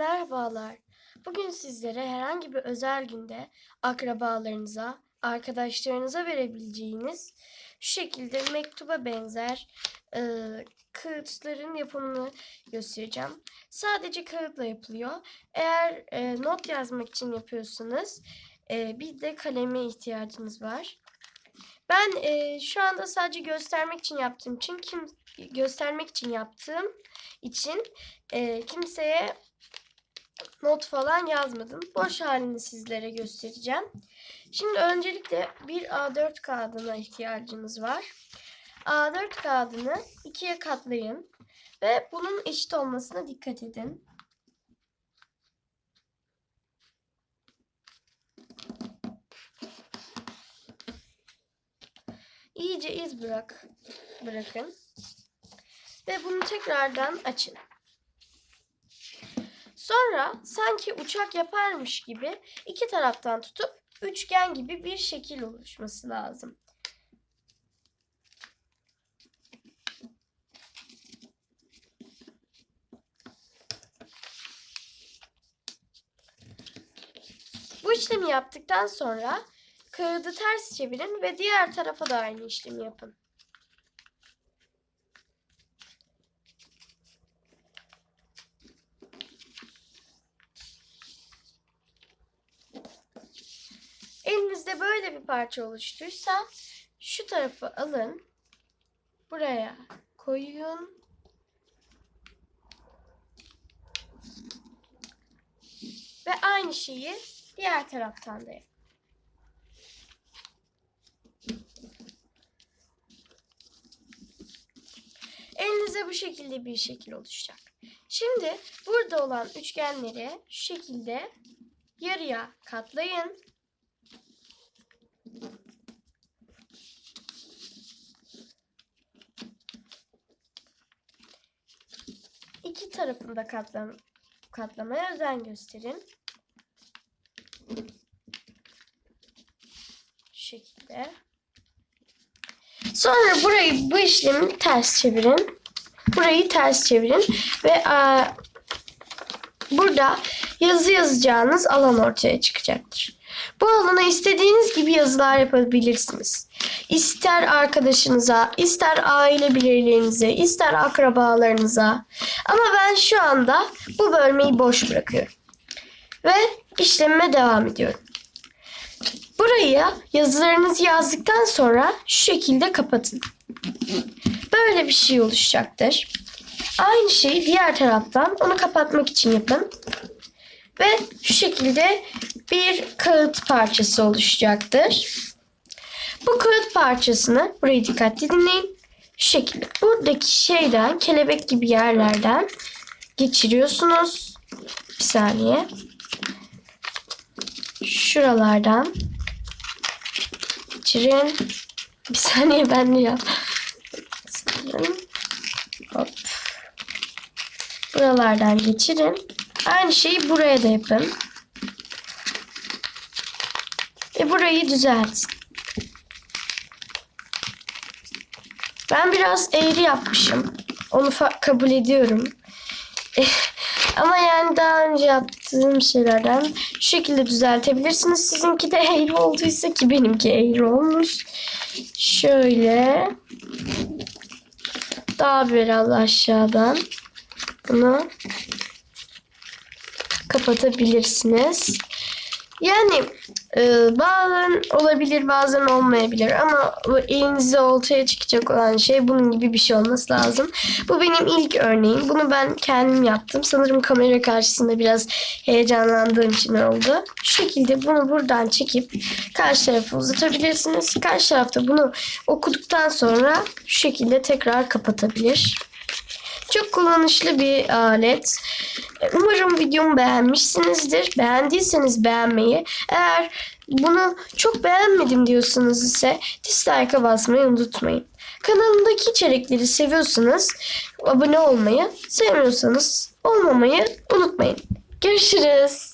Merhabalar. Bugün sizlere herhangi bir özel günde akrabalarınıza, arkadaşlarınıza verebileceğiniz şu şekilde mektuba benzer e, kağıtların yapımını göstereceğim. Sadece kağıtla yapılıyor. Eğer e, not yazmak için yapıyorsanız e, bir de kaleme ihtiyacınız var. Ben e, şu anda sadece göstermek için yaptığım için kim göstermek için yaptığım için e, kimseye not falan yazmadım. Boş halini sizlere göstereceğim. Şimdi öncelikle bir A4 kağıdına ihtiyacınız var. A4 kağıdını ikiye katlayın ve bunun eşit olmasına dikkat edin. İyice iz bırak bırakın ve bunu tekrardan açın. Sonra sanki uçak yaparmış gibi iki taraftan tutup üçgen gibi bir şekil oluşması lazım. Bu işlemi yaptıktan sonra kağıdı ters çevirin ve diğer tarafa da aynı işlemi yapın. Elinizde böyle bir parça oluştuysa şu tarafı alın. Buraya koyun. Ve aynı şeyi diğer taraftan da yapın. Elinize bu şekilde bir şekil oluşacak. Şimdi burada olan üçgenleri şu şekilde yarıya katlayın. İki tarafında katlam katlamaya özen gösterin. Şu şekilde. Sonra burayı bu işlemi ters çevirin. Burayı ters çevirin ve a, burada yazı yazacağınız alan ortaya çıkacaktır. Bu alana istediğiniz gibi yazılar yapabilirsiniz. İster arkadaşınıza, ister aile bireylerinize, ister akrabalarınıza. Ama ben şu anda bu bölmeyi boş bırakıyorum. Ve işlemime devam ediyorum. Buraya yazılarınızı yazdıktan sonra şu şekilde kapatın. Böyle bir şey oluşacaktır. Aynı şeyi diğer taraftan onu kapatmak için yapın. Ve şu şekilde bir kağıt parçası oluşacaktır. Bu kağıt parçasını burayı dikkatli dinleyin. Şu şekilde buradaki şeyden kelebek gibi yerlerden geçiriyorsunuz. Bir saniye. Şuralardan geçirin. Bir saniye ben de yap. Hop. Buralardan geçirin. Aynı şeyi buraya da yapın. Ve burayı düzeltin. Ben biraz eğri yapmışım. Onu kabul ediyorum. Ama yani daha önce yaptığım şeylerden şu şekilde düzeltebilirsiniz. Sizinki de eğri olduysa ki benimki eğri olmuş. Şöyle daha biraz aşağıdan bunu kapatabilirsiniz. Yani e, bazen olabilir bazen olmayabilir ama bu elinizde ortaya çıkacak olan şey bunun gibi bir şey olması lazım. Bu benim ilk örneğim. Bunu ben kendim yaptım. Sanırım kamera karşısında biraz heyecanlandığım için oldu. Şu şekilde bunu buradan çekip karşı tarafa uzatabilirsiniz. Karşı tarafta bunu okuduktan sonra şu şekilde tekrar kapatabilir. Çok kullanışlı bir alet. Umarım videomu beğenmişsinizdir. Beğendiyseniz beğenmeyi, eğer bunu çok beğenmedim diyorsanız ise dislike'a basmayı unutmayın. Kanalımdaki içerikleri seviyorsanız abone olmayı, sevmiyorsanız olmamayı unutmayın. Görüşürüz.